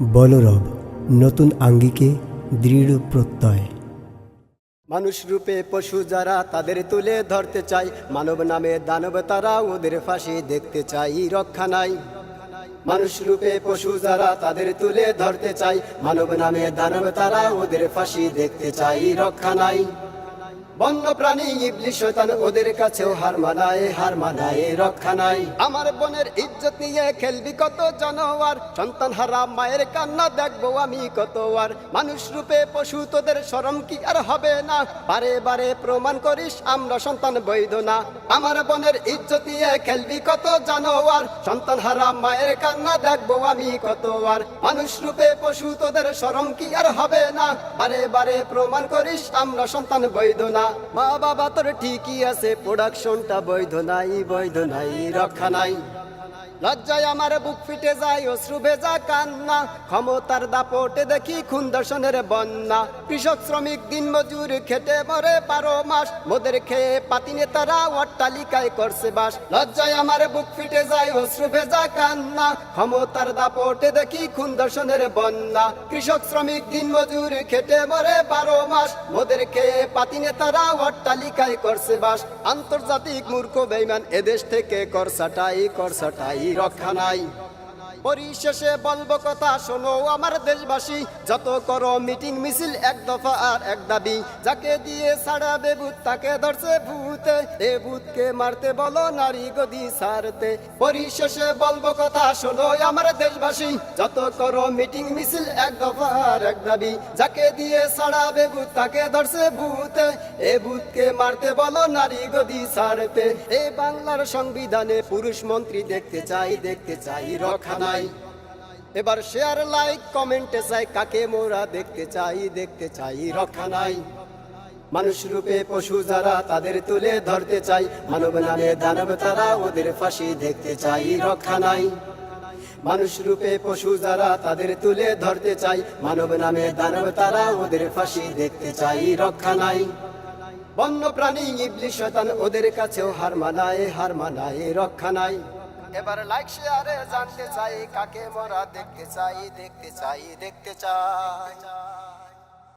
বলরব নতুন আঙ্গিকে দৃঢ় প্রত্যয়। মানুষ রূপে পশু যারা তাদের তুলে ধরতে চাই মানব নামে দানব তারা ওদের ফাঁসি দেখতে চাই রক্ষা নাই। মানুষ রূপে পশু যারা তাদের তুলে ধরতে চাই মানব নামে দানব তারা ওদের ফাঁসি দেখতে চাই রক্ষা নাই। বন্য প্রাণী ইবলি শয়তান ওদের কাছেও হার মানায় হার মানায়, রক্ষা নাই। আমার বোনের ইজ্জত নিয়ে খেলবি কত জানোয়ার সন্তান হারা মায়ের কান্না দেখব আমি কত আর মানুষ রূপে পশু তোদের শরম কি আর হবে না? বারে বারে প্রমাণ করিস আমরা সন্তান বৈধ না। আমার বোনের ইজ্জত নিয়ে খেলবি কত জানোয়ার সন্তান হারা মায়ের কান্না দেখব আমি কত আর মানুষ রূপে পশু তোদের শরম কি আর হবে না? বারে বারে প্রমাণ করিস আমরা সন্তান বৈধ না। মা বাবা তোর ঠিকই আছে প্রোডাকশনটা বৈধ নাই বৈধ নাই রক্ষা নাই। লজ্জায় আমার বুক ফিটে যায়, অশ্রু ভেজা কান্না। ক্ষমতার দাপটে দেখি খুন দর্শনের বন্যা। কৃষক, শ্রমিক দিন মজুর, খেটে মরে বারো মাস। মোদের খেয়ে পাতি নেতারা অট্টালিকায় করছে বাস। লজ্জায় আমার বুক ফিটে যায়, অশ্রু ভেজা কান্না। ক্ষমতার দাপটে দেখি খুন দর্শনের বন্যা। কৃষক, শ্রমিক দিন মজুর, খেটে মরে বারো মাস। মোদের খেয়ে পাতি নেতারা অট্টালিকায় করছে বাস। আন্তর্জাতিক মূর্খ বেইমান এদেশ থেকে করসাটাই করসাটাই রক্ষা নাই পরিশেষে বলব কথা, শোনো আমার দেশবাসী, যত করো মিটিং মিছিল এক দফা আর এক দাবি। যাকে দিয়ে ছাড়াবে ভূত তাকে ধরছে ভূতে, এ ভূতকে মারতে বলো নারী গদি সারতে। পরিশেষে বলব কথা, শোনো আমার দেশবাসী, যত করো মিটিং মিছিল এক দফা আর এক দাবি। যাকে দিয়ে ছাড়াবে ভূত তাকে ধরছে ভূতে, এ ভূতকে মারতে বলো নারী গদি সারতে। এই বাংলার সংবিধানে পুরুষ মন্ত্রী দেখতে চাই দেখতে চাই রক্ষা নাই এবার শেয়ার লাইক কমেন্টে চাই কাকে মোরা দেখতে চাই দেখতে চাই, রক্ষা নাই। মানুষ রূপে পশু যারা তাদের তুলে ধরতে চাই, মানব নামে দানব তারা ওদের ফাঁসি দেখতে চাই, রক্ষা নাই। মানুষ রূপে পশু যারা তাদের তুলে ধরতে চাই, মানব নামে দানব তারা ওদের ফাঁসি দেখতে চাই, রক্ষা নাই। বন্য প্রাণী ইবলি শয়তান ওদের কাছেও হার মানায় হার মানায়, রক্ষা নাই। এবার লাইক শেয়ারে জানতে চাই কাকে মরা দেখতে চাই দেখতে চাই দেখতে চাই।